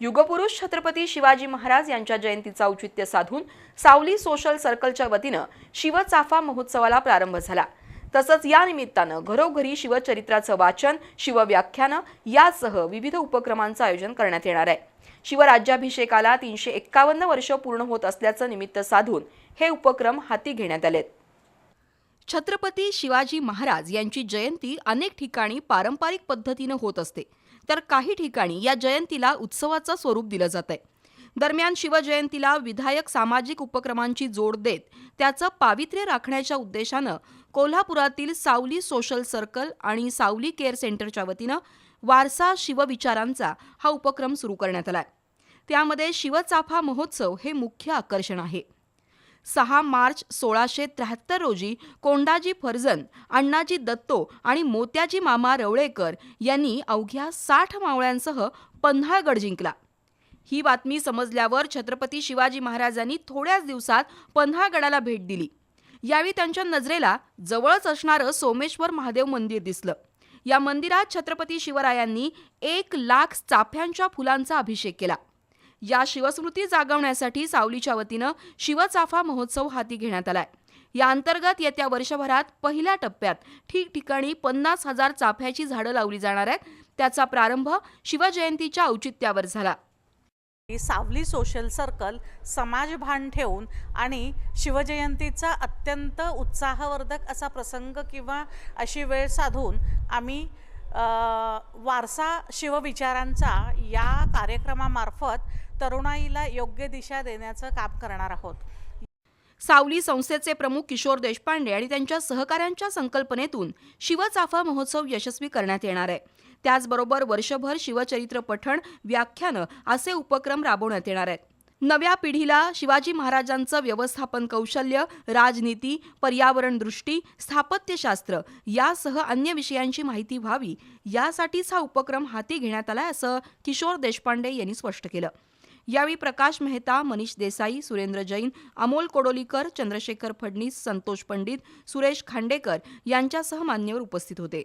युगपुरुष छत्रपती शिवाजी महाराज यांच्या जयंतीचा औचित्य साधून सावली सोशल सर्कलच्या वतीनं शिवचाफा महोत्सवाला प्रारंभ झाला. तसंच या निमित्तानं घरोघरी शिवचरित्राचं वाचन शिवव्याख्यानं यासह विविध उपक्रमांचं आयोजन करण्यात येणार आहे. शिवराज्याभिषेकाला तीनशे एक्कावन्न वर्ष पूर्ण होत असल्याचं निमित्त साधून हे उपक्रम हाती घेण्यात आलेत. छत्रपती शिवाजी महाराज यांची जयंती अनेक ठिकाणी पारंपरिक पद्धतीनं होत असते. तर काही ठिकाणी या जयंतीला उत्सवाचं स्वरूप दिलं जात आहे दरम्यान शिवजयंतीला विधायक सामाजिक उपक्रमांची जोड देत त्याचं पावित्र्य राखण्याच्या उद्देशानं कोल्हापुरातील सावली सोशल सर्कल आणि सावली केअर सेंटरच्या वतीनं वारसा शिवविचारांचा हा उपक्रम सुरू करण्यात आला आहे त्यामध्ये शिवचाफा महोत्सव हे मुख्य आकर्षण आहे. सहा मार्च सोळाशे त्र्याहत्तर रोजी कोंडाजी फर्जन अण्णाजी दत्तो आणि मोत्याजी मामा रवळेकर यांनी अवघ्या साठ मावळ्यांसह पन्हाळगड जिंकला. ही बातमी समजल्यावर छत्रपती शिवाजी महाराजांनी थोड्याच दिवसात पन्हाळगडाला भेट दिली. यावेळी त्यांच्या नजरेला जवळच असणारं सोमेश्वर महादेव मंदिर दिसलं. या मंदिरात छत्रपती शिवरायांनी एक लाख चाफ्यांच्या फुलांचा अभिषेक केला. या शिवस्मृती जागवण्यासाठी सावलीच्या वतीनं शिवचाफा महोत्सव हाती घेण्यात आलाय. या अंतर्गत येत्या वर्षभरात पहिल्या टप्प्यात ठिकठिकाणी पन्नास हजार चाफ्याची झाडं लावली जाणार आहेत. त्याचा प्रारंभ शिवजयंतीच्या औचित्यावर झाला. सावली सोशल सर्कल समाजभान ठेवून आणि शिवजयंतीचा अत्यंत उत्साहवर्धक असा प्रसंग किंवा अशी वेळ साधून आम्ही वारसा शिवविचारांचा या कार्यक्रमामार्फत तरुणाईला योग्य दिशा देण्याचं काम करणार आहोत. सावली संस्थेचे प्रमुख किशोर देशपांडे आणि त्यांच्या सहकाऱ्यांच्या संकल्पनेतून शिवचाफा महोत्सव यशस्वी करण्यात येणार आहे. त्याचबरोबर वर्षभर शिवचरित्र पठण व्याख्यानं असे उपक्रम राबवण्यात येणार आहेत. नव्या पिढीला शिवाजी महाराजांचं व्यवस्थापन कौशल्य राजनीती पर्यावरण दृष्टी स्थापत्यशास्त्र यासह अन्य विषयांची माहिती व्हावी. यासाठीच हा उपक्रम हाती घेण्यात आला असं किशोर देशपांडे यांनी स्पष्ट केलं. यावेळी प्रकाश मेहता मनीष देसाई सुरेंद्र जैन अमोल कोडोलीकर चंद्रशेखर फडणीस संतोष पंडित सुरेश खांडेकर यांच्यासह मान्यवर उपस्थित होते.